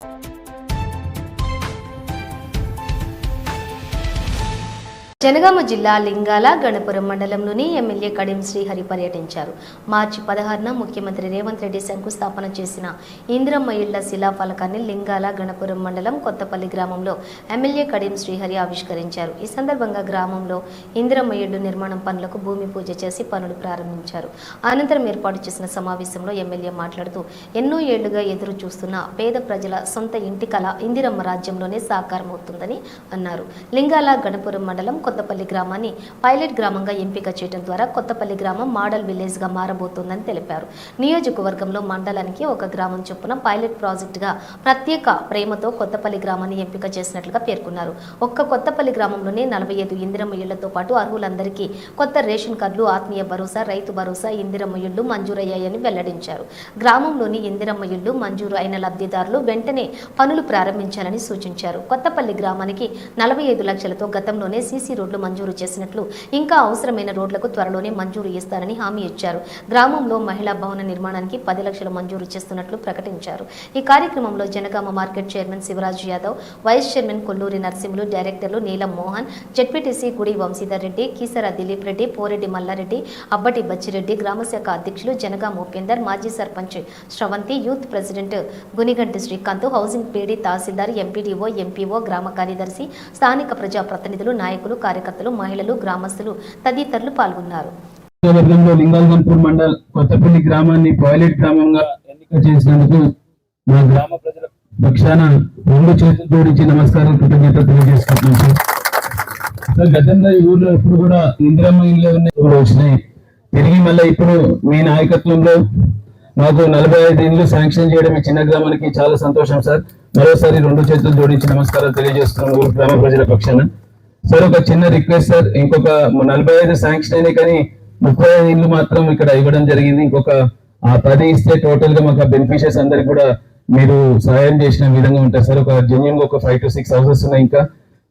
Thank you Janagama జిల్లా లింగాల గణపురం మండలంలోని MLA Kadiyam Srihari పర్యటించారు. మార్చి పదహారున ముఖ్యమంత్రి రేవంత్ రెడ్డి శంకుస్థాపన చేసిన ఇందిరమ్మ ఇళ్ళ శిలాఫలకాన్ని లింగాల గణపురం మండలం కొత్తపల్లి గ్రామంలో ఎమ్మెల్యే కడియం శ్రీహరి ఆవిష్కరించారు. ఈ సందర్భంగా గ్రామంలో ఇందిరమ్మ ఇళ్ళు నిర్మాణం పనులకు భూమి పూజ చేసి పనులు ప్రారంభించారు. అనంతరం ఏర్పాటు చేసిన సమావేశంలో ఎమ్మెల్యే మాట్లాడుతూ ఎన్నో ఏళ్ళుగా ఎదురు చూస్తున్న పేద ప్రజల సొంత ఇంటి కళ ఇందిరమ్మ రాజ్యంలోనే సాకారమవుతుందని అన్నారు. లింగాల గణపురం మండలం కొత్త కొత్తపల్లి గ్రామాన్ని పైలట్ గ్రామంగా ఎంపిక చేయడం ద్వారా కొత్తపల్లి గ్రామం మోడల్ విలేజ్గా మారబోతోందని తెలిపారు. నియోజకవర్గంలో మండలానికి ఒక గ్రామం చొప్పున పైలట్ ప్రాజెక్టుగా ప్రత్యేక ప్రేమతో కొత్తపల్లి గ్రామాన్ని ఎంపిక చేసినట్లుగా పేర్కొన్నారు. ఒక్క కొత్తపల్లి గ్రామంలోనే నలభై ఐదు ఇందిరమ్మ ఇళ్ళతో పాటు అర్హులందరికీ కొత్త రేషన్ కార్డులు ఆత్మీయ భరోసా రైతు భరోసా ఇందిరమ్మ ఇళ్ళు మంజూరయ్యాయని వెల్లడించారు. గ్రామంలోని ఇందిరమ్మ ఇళ్ళు మంజూరు అయిన లబ్ధిదారులు వెంటనే పనులు ప్రారంభించాలని సూచించారు. కొత్తపల్లి గ్రామానికి నలభై ఐదు లక్షలతో గతంలోనే సీసీ రోడ్లు మంజూరు చేసినట్లు ఇంకా అవసరమైన రోడ్లకు త్వరలోనే మంజూరు ఇస్తారని హామీ ఇచ్చారు. గ్రామంలో మహిళా భవన నిర్మాణానికి పది లక్షలు మంజూరు చేస్తున్నట్లు ప్రకటించారు. ఈ కార్యక్రమంలో Janagama market chairman Shivaraj Yadav vice chairman Kolluri Narasimhulu డైరెక్టర్లు నీలం మోహన్ జెడ్పీటీసీ గుడి వంశీధర్ రెడ్డి కీసర దిలీప్ రెడ్డి పోరెడ్డి మల్లారెడ్డి అబ్బటి బచ్చిరెడ్డి గ్రామశాఖ అధ్యక్షులు జనగామ ఉపేందర్ మాజీ sarpanch Sravanthi youth president Guniganti Srikanth housing PD tahsildar MPDO MPO గ్రామ కార్యదర్శి స్థానిక ప్రజాప్రతినిధులు నాయకులు కార్యకర్తలు మహిళలు గ్రామస్తులు తదితరులు పాల్గొన్నారు. వర్గంలో లింగాల్గన్పూర్ మండల్ కొత్తపల్లి గ్రామాన్ని పైలట్ గ్రామంగా ఎన్నిక చేసినందుకు మా గ్రామ ప్రజల పక్షాన రెండు చేతులు జోడించి నమస్కారం కృతజ్ఞత తెలియజేసుకుంటున్నాం సార్. గతంలో ఈ ఊర్లో ఎప్పుడు కూడా ఇందిరమ్మ ఇల్లు వచ్చినాయి. తిరిగి మళ్ళీ ఇప్పుడు మీ నాయకత్వంలో మాకు నలభై ఐదు ఇండ్లు శాంక్షన్ చేయడం ఈ చిన్న గ్రామానికి చాలా సంతోషం సార్. మరోసారి రెండు చేతులు జోడించి నమస్కారం తెలియజేస్తున్నాం ఊరు గ్రామ ప్రజల పక్షాన. సార్ ఒక చిన్న రిక్వెస్ట్ సార్. ఇంకొక నలభై ఐదు శాంక్షన్ అయినాయి కానీ ముప్పై ఐదు ఇల్లు మాత్రం ఇక్కడ ఇవ్వడం జరిగింది. ఇంకొక ఆ పది ఇస్తే టోటల్గా మాకు బెనిఫిషియర్స్ అందరికి కూడా మీరు సహాయం చేసిన విధంగా ఉంటారు సార్. ఒక జెన్యున్ ఒక ఫైవ్ టు సిక్స్ హౌసెస్ ఉన్నాయి ఇంకా.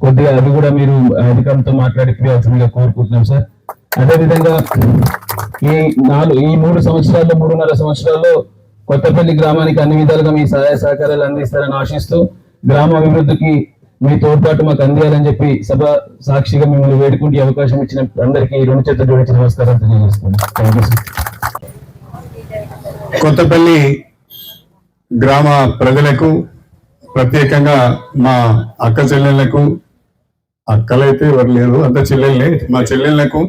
కొద్దిగా అవి కూడా మీరు అధికారులతో మాట్లాడి ప్రియవసరంగా కోరుకుంటున్నాం సార్. అదే విధంగా ఈ నాలుగు ఈ మూడు సంవత్సరాల్లో మూడున్నర సంవత్సరాల్లో కొత్తపల్లి గ్రామానికి అన్ని విధాలుగా మీ సహాయ సహకారాలు అందిస్తారని ఆశిస్తూ గ్రామ అభివృద్ధికి మీ తోడ్పాటు మాకు అందియాలని చెప్పి సభ సాక్షిగా మిమ్మల్ని వేడుకుంటే అవకాశం ఇచ్చిన అందరికీ ఈ రెండు చేతులు జోడించి నమస్కారం తెలియజేస్తున్నాను. కొత్తపల్లి గ్రామ ప్రజలకు ప్రత్యేకంగా మా అక్క చెల్లెళ్ళకు అక్కలైతే ఎవరు లేరు అంత చెల్లెళ్ళే మా చెల్లెళ్ళకు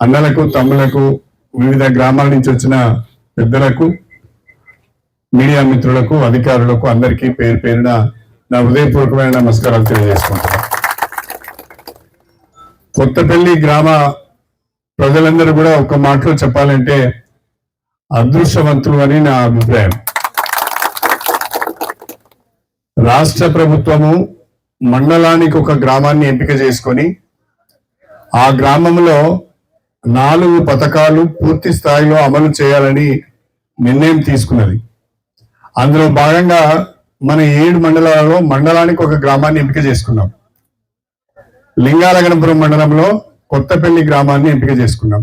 అన్నలకు తమ్ములకు వివిధ గ్రామాల నుంచి వచ్చిన పెద్దలకు మీడియా మిత్రులకు అధికారులకు అందరికీ పేరు పేరున నా హృదయపూర్వకమైన నమస్కారాలు తెలియజేసుకుంటున్నాను కొత్తపల్లి గ్రామ ప్రజలందరూ కూడా ఒక మాటలో చెప్పాలంటే అదృష్టవంతులు అని నా అభిప్రాయం. రాష్ట్ర ప్రభుత్వము మండలానికి ఒక గ్రామాన్ని ఎంపిక చేసుకొని ఆ గ్రామంలో నాలుగు పథకాలు పూర్తి స్థాయిలో అమలు చేయాలని నిర్ణయం తీసుకున్నది. అందులో భాగంగా మన ఏడు మండలాలలో మండలానికి ఒక గ్రామాన్ని ఎంపిక చేసుకున్నాం. లింగాలగనపురం మండలంలో కొత్తపల్లి గ్రామాన్ని ఎంపిక చేసుకున్నాం.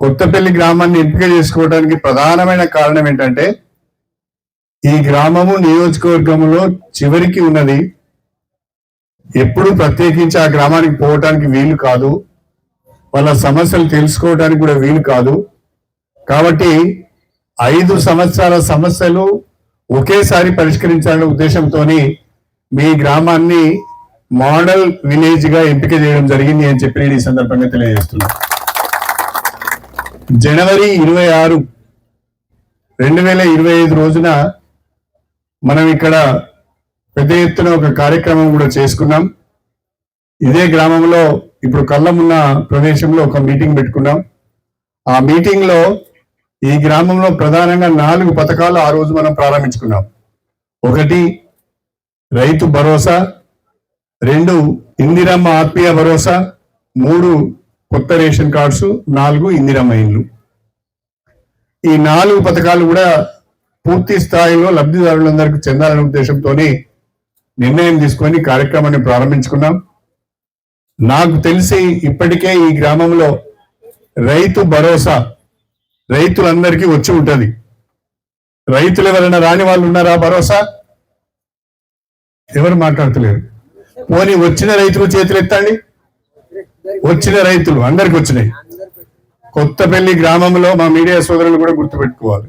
కొత్తపల్లి గ్రామాన్ని ఎంపిక చేసుకోవడానికి ప్రధానమైన కారణం ఏంటంటే ఈ గ్రామము నియోజకవర్గంలో చివరికి ఉన్నది. ఎప్పుడు ప్రత్యేకించి ఆ గ్రామానికి పోవటానికి వీలు కాదు. వాళ్ళ సమస్యలు తెలుసుకోవడానికి కూడా వీలు కాదు. కాబట్టి ఐదు సంవత్సరాల సమస్యలు ఒకేసారి పరిష్కరించాలనే ఉద్దేశంతో మీ గ్రామాన్ని మోడల్ విలేజ్గా ఎంపిక చేయడం జరిగింది అని చెప్పి నేను ఈ సందర్భంగా తెలియజేస్తున్నా. జనవరి ఇరవై ఆరు రెండు వేల ఇరవై ఐదు రోజున మనం ఇక్కడ పెద్ద ఎత్తున ఒక కార్యక్రమం కూడా చేసుకున్నాం. ఇదే గ్రామంలో ఇప్పుడు కళ్ళమున్న ప్రదేశంలో ఒక మీటింగ్ పెట్టుకున్నాం. ఆ మీటింగ్లో ఈ గ్రామంలో ప్రధానంగా నాలుగు పథకాలు ఆ రోజు మనం ప్రారంభించుకున్నాం. ఒకటి రైతు భరోసా రెండు ఇందిరమ్మ ఆత్మీయ భరోసా మూడు కొత్త రేషన్ కార్డ్స్ నాలుగు ఇందిరమ్మ ఇండ్లు. ఈ నాలుగు పథకాలు కూడా పూర్తి స్థాయిలో లబ్ధిదారులందరికీ చెందాలనే ఉద్దేశంతోనే నిర్ణయం తీసుకొని కార్యక్రమాన్ని ప్రారంభించుకున్నాం. నాకు తెలిసి ఇప్పటికే ఈ గ్రామంలో రైతు భరోసా రైతులందరికీ వచ్చి ఉంటుంది. రైతులు ఎవరైనా రాని వాళ్ళు ఉన్నారా? భరోసా? ఎవరు మాట్లాడతలేరు. పోనీ వచ్చిన రైతులు చేతులు ఎత్తండి. వచ్చిన రైతులు అందరికి వచ్చినాయి. కొత్తపల్లి గ్రామంలో మా మీడియా సోదరులు కూడా గుర్తుపెట్టుకోవాలి.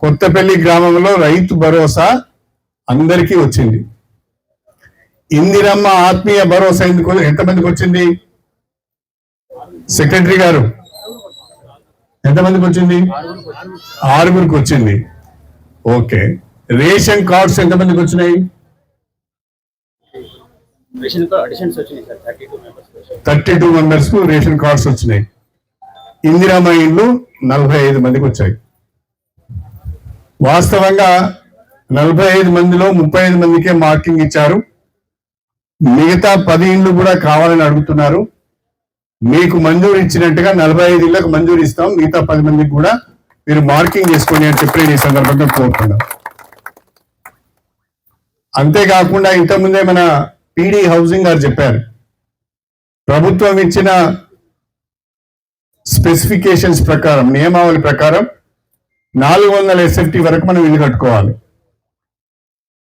కొత్తపల్లి గ్రామంలో రైతు భరోసా అందరికీ వచ్చింది. ఇందిరమ్మ ఆత్మీయ భరోసా ఎందుకు? ఎంతమందికి వచ్చింది? సెక్రటరీ గారు ఎంతమందికి వచ్చింది ఆరుగురికి వచ్చింది ఓకే. రేషన్ కార్డ్స్ ఎంతమందికి వచ్చినాయి థర్టీ టూ మెంబర్స్కు రేషన్ కార్డ్స్ వచ్చినాయి. ఇందిరామ ఇండ్లు నలభై ఐదు మందికి వచ్చాయి వాస్తవంగా నలభై ఐదు మందిలో ముప్పై ఐదు మందికే మార్కింగ్ ఇచ్చారు. మిగతా పది ఇండ్లు కూడా కావాలని అడుగుతున్నారు. మీకు మంజూరు ఇచ్చినట్టుగా నలభై ఐదు ఇళ్ళకు మంజూరు ఇస్తాం. మిగతా పది మందికి కూడా మీరు మార్కింగ్ చేసుకోండి అని చెప్పి నేను ఈ సందర్భంగా కోరుతున్నాను. అంతేకాకుండా ఇంతకుముందే మన పీడీ హౌసింగ్ గారు చెప్పారు. ప్రభుత్వం ఇచ్చిన స్పెసిఫికేషన్స్ ప్రకారం నియమావళి ప్రకారం నాలుగు వందల ఎస్ఎఫ్టీ వరకు మనం ఇల్లు కట్టుకోవాలి.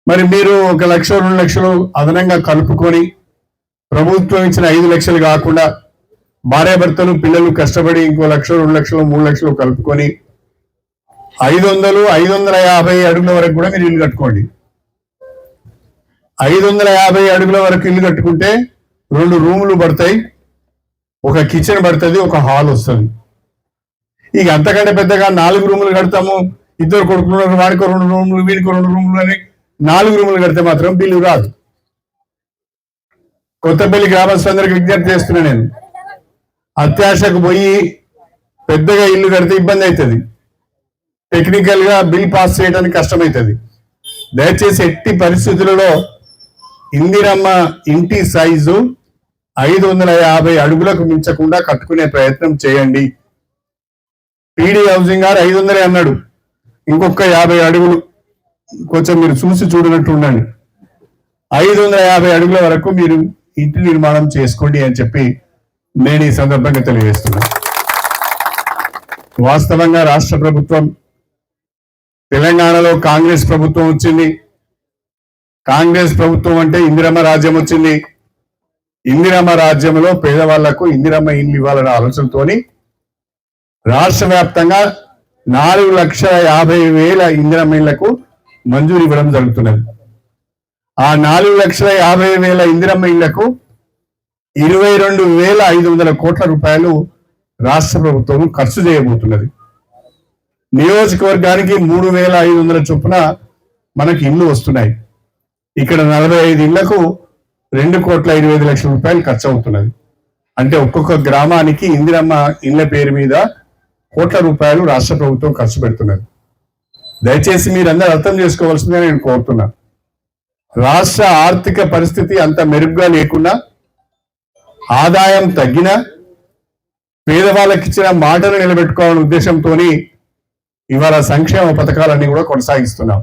మరి మీరు ఒక లక్ష రెండు లక్షలు అదనంగా కలుపుకొని ప్రభుత్వం ఇచ్చిన ఐదు లక్షలు కాకుండా భార్యాభర్తలు పిల్లలు కష్టపడి ఇంకో లక్ష రెండు లక్షలు మూడు లక్షలు కలుపుకొని ఐదు వందలు ఐదు వందల యాభై అడుగుల వరకు కూడా మీరు ఇల్లు కట్టుకోండి. ఐదు వందల యాభై అడుగుల వరకు ఇల్లు కట్టుకుంటే రెండు రూములు పడతాయి ఒక కిచెన్ పడుతుంది ఒక హాల్ వస్తుంది. ఇక అంతకంటే పెద్దగా నాలుగు రూములు కడతాము ఇద్దరు కొడుకున్నారు వాడికి వాడికో రెండు రూములు వీడికో రెండు రూములు అని నాలుగు రూములు కడితే మాత్రం బిల్లు రాదు కొత్తపల్లి గ్రామస్తులందరికీ విజ్ఞప్తి చేస్తున్నా నేను. అత్యాశకు పోయి పెద్దగా ఇల్లు కడితే ఇబ్బంది అవుతుంది. టెక్నికల్గా బిల్ పాస్ చేయడానికి కష్టమవుతుంది. దయచేసి ఎట్టి పరిస్థితులలో ఇందిరమ్మ ఇంటి సైజు ఐదు వందల యాభై అడుగులకు మించకుండా కట్టుకునే ప్రయత్నం చేయండి. పీడీ హౌసింగ్ గారు ఐదు వందలే అన్నాడు. ఇంకొక యాభై అడుగులు. కొంచెం మీరు చూసి చూడనట్టు ఉండండి. ఐదు వందల యాభై అడుగుల వరకు మీరు ఇంటి నిర్మాణం చేసుకోండి అని చెప్పి నేను ఈ సందర్భంగా తెలియజేస్తున్నా. వాస్తవంగా రాష్ట్ర ప్రభుత్వం తెలంగాణలో కాంగ్రెస్ ప్రభుత్వం వచ్చింది. కాంగ్రెస్ ప్రభుత్వం అంటే ఇందిరమ్మ రాజ్యం వచ్చింది. ఇందిరమ్మ రాజ్యంలో పేదవాళ్ళకు ఇందిరమ్మ ఇల్లు ఇవ్వాలనే ఆలోచనతోని రాష్ట్ర వ్యాప్తంగా నాలుగు లక్షల యాభై వేల ఇందిరమ్మ ఇళ్ళకు మంజూరు ఇవ్వడం జరుగుతున్నది. ఆ నాలుగు లక్షల యాభై వేల ఇందిరమ్మ ఇళ్ళకు ఇరవై రెండు వేల ఐదు వందల కోట్ల రూపాయలు రాష్ట్ర ప్రభుత్వం ఖర్చు చేయబోతున్నది. నియోజకవర్గానికి మూడు వేల ఐదు వందల చొప్పున మనకి ఇల్లు వస్తున్నాయి. ఇక్కడ నలభై ఐదు ఇళ్ళకు రెండు కోట్ల ఇరవై ఐదు లక్షల రూపాయలు ఖర్చు అవుతున్నది. అంటే ఒక్కొక్క గ్రామానికి ఇందిరమ్మ ఇళ్ళ పేరు మీద కోట్ల రూపాయలు రాష్ట్ర ప్రభుత్వం ఖర్చు పెడుతున్నది. దయచేసి మీరందరూ అర్థం చేసుకోవాల్సిందే నేను కోరుతున్నా. రాష్ట్ర ఆర్థిక పరిస్థితి అంత మెరుగ్గా లేకుండా ఆదాయం తగ్గినా పేదవాళ్ళకి ఇచ్చిన మాటను నిలబెట్టుకోవాలనే ఉద్దేశంతోని ఇవాళ సంక్షేమ పథకాలన్నీ కూడా కొనసాగిస్తున్నాం.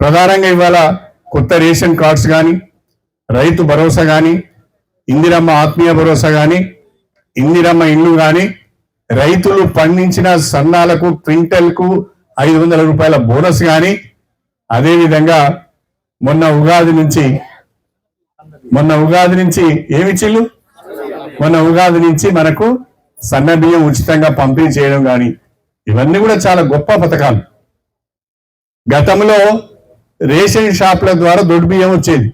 ప్రధానంగా ఇవాళ కొత్త రేషన్ కార్డ్స్ కానీ రైతు భరోసా కానీ ఇందిరమ్మ ఆత్మీయ భరోసా కానీ ఇందిరమ్మ ఇల్లు కానీ రైతులు పండించిన సన్నాలకు క్వింటల్కు ఐదు వందల రూపాయల బోనస్ కానీ అదేవిధంగా మొన్న ఉగాది నుంచి మొన్న ఉగాది నుంచి ఏమిచ్చిల్లు మొన్న ఉగాది నుంచి మనకు సన్న బియ్యం ఉచితంగా పంపిణీ చేయడం కానీ ఇవన్నీ కూడా చాలా గొప్ప పథకాలు. గతంలో రేషన్ షాపుల ద్వారా దొడ్డు బియ్యం వచ్చేది.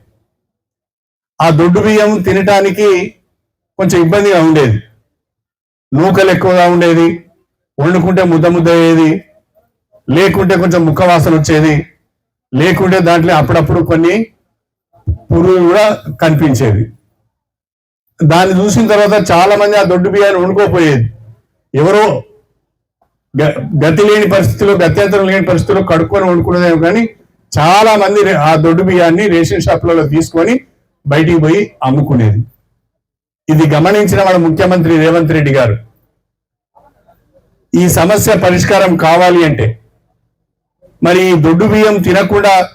ఆ దొడ్డు బియ్యం తినటానికి కొంచెం ఇబ్బందిగా ఉండేది. నూకలు ఎక్కువగా ఉండేది. వండుకుంటే ముద్ద ముద్ద అయ్యేది. లేకుంటే కొంచెం ముక్క వాసన వచ్చేది. లేకుంటే దాంట్లో అప్పుడప్పుడు కొన్ని పురుగు కూడా కనిపించేది. దాన్ని చూసిన తర్వాత చాలా మంది ఆ దొడ్డు బియ్యాన్ని వండుకోపోయేది. ఎవరో గ- గతి లేని పరిస్థితుల్లో గత్యంతరం లేని పరిస్థితుల్లో కడుక్కొని వండుకునేదేమో కానీ చాలా మంది ఆ దొడ్డు బియ్యాన్ని రేషన్ షాపులలో తీసుకొని బయటికి పోయి అమ్ముకునేది. ఇది గమనించిన మన ముఖ్యమంత్రి రేవంత్ రెడ్డి గారు. ఈ సమస్య పరిష్కారం కావాలి అంటే మరి దొడ్డు బియ్యం తినకుండా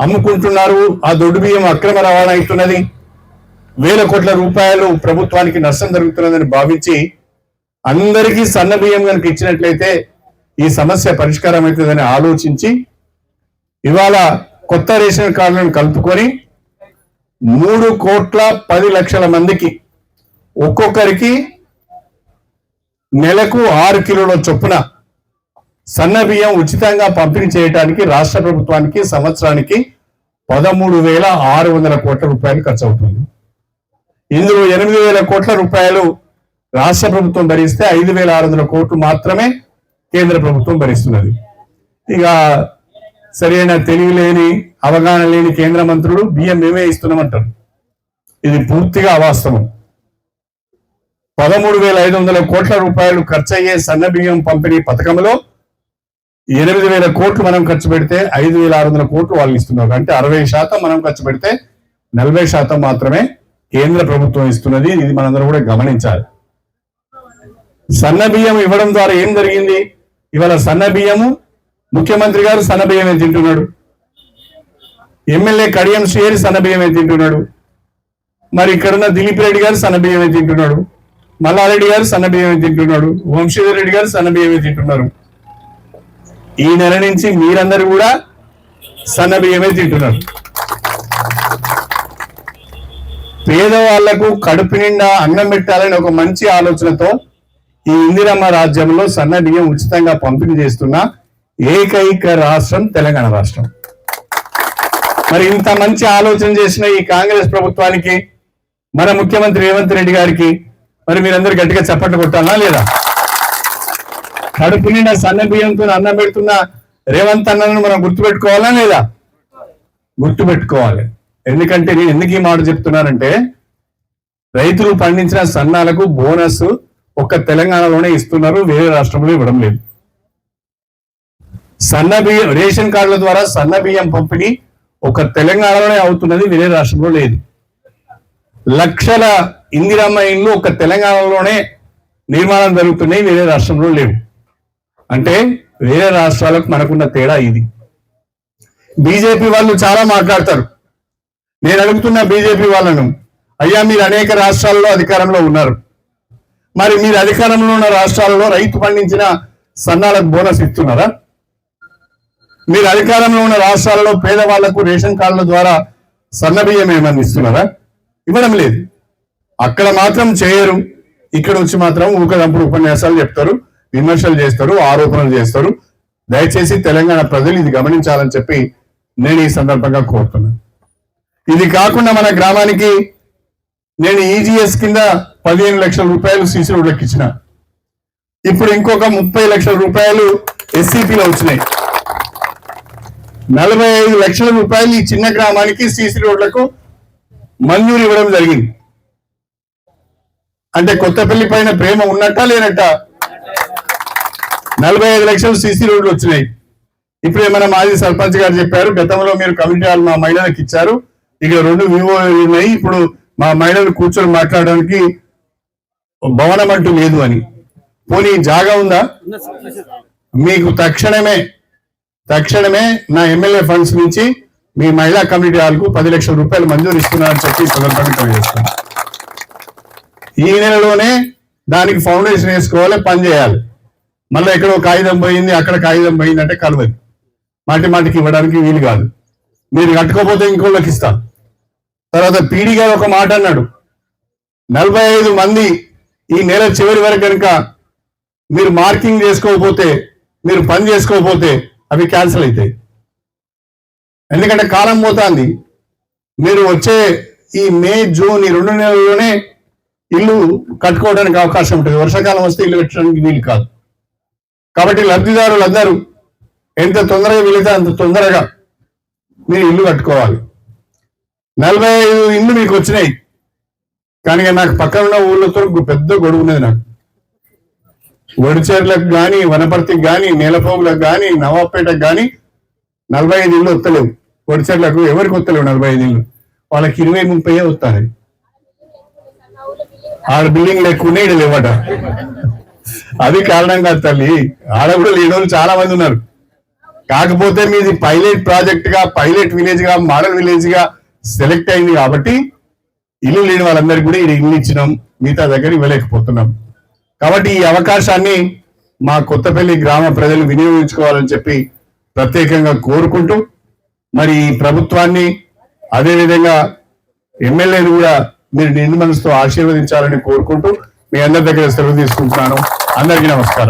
అమ్ముకుంటున్నారు. ఆ దొడ్డు బియ్యం అక్రమ రవాణా అవుతున్నది. వేల కోట్ల రూపాయలు ప్రభుత్వానికి నష్టం జరుగుతున్నదని భావించి అందరికీ సన్న బియ్యం కనుక ఇచ్చినట్లయితే ఈ సమస్య పరిష్కారం అవుతుందని ఆలోచించి ఇవాళ కొత్త రేషన్ కార్డులను కలుపుకొని మూడు కోట్ల పది లక్షల మందికి ఒక్కొక్కరికి నెలకు ఆరు కిలోల చొప్పున సన్న బియ్యం ఉచితంగా పంపిణీ చేయడానికి రాష్ట్ర ప్రభుత్వానికి సంవత్సరానికి పదమూడు వేల ఆరు వందల కోట్ల రూపాయలు ఖర్చు అవుతుంది ఇందులో ఎనిమిది వేల కోట్ల రూపాయలు రాష్ట్ర ప్రభుత్వం భరిస్తే ఐదు వేల ఆరు వందల కోట్లు మాత్రమే కేంద్ర ప్రభుత్వం భరిస్తున్నది. ఇక సరైన తెలివి లేని అవగాహన లేని కేంద్ర మంత్రులు బియ్యం మేమే ఇస్తున్నామంటారు. ఇది పూర్తిగా అవాస్తవం. పదమూడు వేల ఐదు వందల కోట్ల రూపాయలు ఖర్చు అయ్యే సన్న బియ్యం పంపిణీ పథకంలో ఎనిమిది వేల కోట్లు మనం ఖర్చు పెడితే ఐదు వేల ఆరు వందల కోట్లు వాళ్ళు ఇస్తున్నారు. అంటే అరవై శాతం మనం ఖర్చు పెడితే నలభై శాతం మాత్రమే కేంద్ర ప్రభుత్వం ఇస్తున్నది. ఇది మనందరం కూడా గమనించాలి. సన్న బియ్యం ఇవ్వడం ద్వారా ఏం జరిగింది? ఇవాళ సన్న బియ్యము ముఖ్యమంత్రి గారు సన్న బియ్యమే తింటున్నాడు. ఎమ్మెల్యే కడియం శ్రీహరి సన్న బియ్యమే తింటున్నాడు. మరి ఇక్కడున్న దిలీప్ రెడ్డి గారు సన్న బియ్యమే తింటున్నాడు. మల్లారెడ్డి గారు సన్న బియ్యమే తింటున్నాడు. వంశీధర్ రెడ్డి గారు సన్న బియ్యమే తింటున్నారు. ఈ నెల నుంచి మీరందరూ కూడా సన్న బియ్యమే తింటున్నారు. పేదవాళ్ళకు కడుపు నిండా అన్నం పెట్టాలని ఒక మంచి ఆలోచనతో ఈ ఇందిరమ్మ రాజ్యంలో సన్న బియ్యం ఉచితంగా పంపిణీ చేస్తున్న ఏకైక రాష్ట్రం తెలంగాణ రాష్ట్రం. మరి ఇంత మంచి ఆలోచన చేసిన ఈ కాంగ్రెస్ ప్రభుత్వానికి మన ముఖ్యమంత్రి రేవంత్ రెడ్డి గారికి మరి మీరందరూ గట్టిగా చప్పట్లు కొట్టాలా లేదా? కడుపు నిండా సన్న బియ్యంతో అన్నం పెడుతున్న రేవంత్ అన్నను మనం గుర్తుపెట్టుకోవాలా లేదా? గుర్తుపెట్టుకోవాలి. ఎందుకంటే నేను ఎందుకు ఈ మాట చెప్తున్నానంటే రైతులు పండించిన సన్నాలకు బోనస్ ఒక్క తెలంగాణలోనే ఇస్తున్నారు వేరే రాష్ట్రంలో ఇవ్వడం లేదు. సన్న బియ్యం రేషన్ కార్డుల ద్వారా సన్న బియ్యం పంపిణీ ఒక తెలంగాణలోనే అవుతున్నది వేరే రాష్ట్రంలో లేదు. లక్షల ఇందిరమ్మ ఇండ్లు ఒక తెలంగాణలోనే నిర్మాణం జరుగుతున్నాయి వేరే రాష్ట్రంలో లేవు. అంటే వేరే రాష్ట్రాలకు మనకున్న తేడా ఇది. బీజేపీ వాళ్ళు చాలా మాట్లాడతారు. నేను అడుగుతున్న బీజేపీ వాళ్ళను అయ్యా మీరు అనేక రాష్ట్రాల్లో అధికారంలో ఉన్నారు. మరి మీరు అధికారంలో ఉన్న రాష్ట్రాలలో రైతు పండించిన సన్నాలకు బోనస్ ఇస్తున్నారా? మీరు అధికారంలో ఉన్న రాష్ట్రాలలో పేదవాళ్ళకు రేషన్ కార్డుల ద్వారా సన్న బియ్యం ఇస్తున్నారా? ఇవ్వడం లేదు. అక్కడ మాత్రం చేయరు. ఇక్కడ వచ్చి మాత్రం ఊకదంపుడు ఉపన్యాసాలు చెప్తారు. విమర్శలు చేస్తారు ఆరోపణలు చేస్తారు. దయచేసి తెలంగాణ ప్రజలు ఇది గమనించాలని చెప్పి నేను ఈ సందర్భంగా కోరుతున్నాను. ఇది కాకుండా మన గ్రామానికి నేను ఈజీఎస్ కింద పదిహేను లక్షల రూపాయలు సీసీ రోడ్లకు ఇచ్చిన. ఇప్పుడు ఇంకొక ముప్పై లక్షల రూపాయలు ఎస్సీపీలో వచ్చినాయి. నలభై ఐదు లక్షల రూపాయలు ఈ చిన్న గ్రామానికి సీసీ రోడ్లకు మంజూరు ఇవ్వడం జరిగింది. అంటే కొత్తపల్లి పైన ప్రేమ ఉన్నట్టా లేనట్టా నలభై ఐదు లక్షలు సీసీ రోడ్లు వచ్చినాయి. ఇప్పుడు ఏమైనా మాజీ సర్పంచ్ గారు చెప్పారు గతంలో మీరు కమిటీ హాల్ మా మహిళలకు ఇచ్చారు. ఇక రెండు వివో ఉన్నాయి. ఇప్పుడు మా మహిళలు కూర్చొని మాట్లాడడానికి భవనం అంటూ లేదు అని. పోనీ జాగా ఉందా? మీకు తక్షణమే తక్షణమే నా ఎమ్మెల్యే ఫండ్స్ నుంచి మీ మహిళా కమిటీ హాల్కు పది లక్షల రూపాయలు మంజూరు ఇస్తున్నారని చెప్పి ఈ సందర్భంగా తెలియజేస్తాను ఈ నెలలోనే దానికి ఫౌండేషన్ వేసుకోవాలి పని చేయాలి. మళ్ళీ ఎక్కడో కాగితం పోయింది అక్కడ కాగితం పోయింది అంటే కలవదు. మాటి మాటికి ఇవ్వడానికి వీలు కాదు. మీరు కట్టుకోపోతే ఇంకోళ్ళకి ఇస్తాం తర్వాత పీడి గారు ఒక మాట అన్నాడు. నలభై ఐదు మంది ఈ నెల చివరి వరకు కనుక మీరు మార్కింగ్ చేసుకోకపోతే మీరు పని చేసుకోకపోతే అవి క్యాన్సిల్ అవుతాయి. ఎందుకంటే కాలం పోతుంది. మీరు వచ్చే ఈ మే జూన్ ఈ రెండు నెలల్లోనే ఇల్లు కట్టుకోవడానికి అవకాశం ఉంటుంది. వర్షాకాలం వస్తే ఇల్లు కట్టడానికి వీలు కాదు. కాబట్టి లబ్ధిదారులందరూ ఎంత తొందరగా వీలైతే అంత తొందరగా మీరు ఇల్లు కట్టుకోవాలి. నలభై ఐదు ఇల్లు మీకు వచ్చినాయి. కానీ నాకు పక్కన ఉన్న ఊళ్ళతో ఒక పెద్ద గొడుగు ఉన్నది నాకు. వడిచేర్లకు కానీ వనపర్తికి కానీ నేలపోగులకు కానీ నవాబ్పేటకు కానీ నలభై ఐదు ఇళ్ళు వస్తలేవు. వడిచేర్లకు ఎవరికి వస్తలేవు నలభై ఐదు ఇళ్ళు వాళ్ళకి ఇరవై ముప్పై వస్తాయి. ఆడ బిల్డింగ్ లేకుండా ఇక్కడ లేవట. అది కారణం కాదు తల్లి ఆడ కూడా లేని వాళ్ళు చాలా మంది ఉన్నారు. కాకపోతే మీది పైలట్ ప్రాజెక్ట్గా పైలట్ విలేజ్గా మోడల్ విలేజ్గా సెలెక్ట్ అయింది కాబట్టి ఇల్లు లేని వాళ్ళందరికీ కూడా ఇది ఇల్లు ఇచ్చినాం మిగతా దగ్గర ఇవ్వలేకపోతున్నాం. కాబట్టి ఈ అవకాశాన్ని మా కొత్తపల్లి గ్రామ ప్రజలు వినియోగించుకోవాలని చెప్పి ప్రత్యేకంగా కోరుకుంటూ మరి ఈ ప్రభుత్వాన్ని అదేవిధంగా ఎమ్మెల్యేలు కూడా మీరు నిండు మనసుతో ఆశీర్వదించాలని కోరుకుంటూ మీ అందరి దగ్గర సెలవు తీసుకుంటున్నాను. అందరికీ నమస్కారం.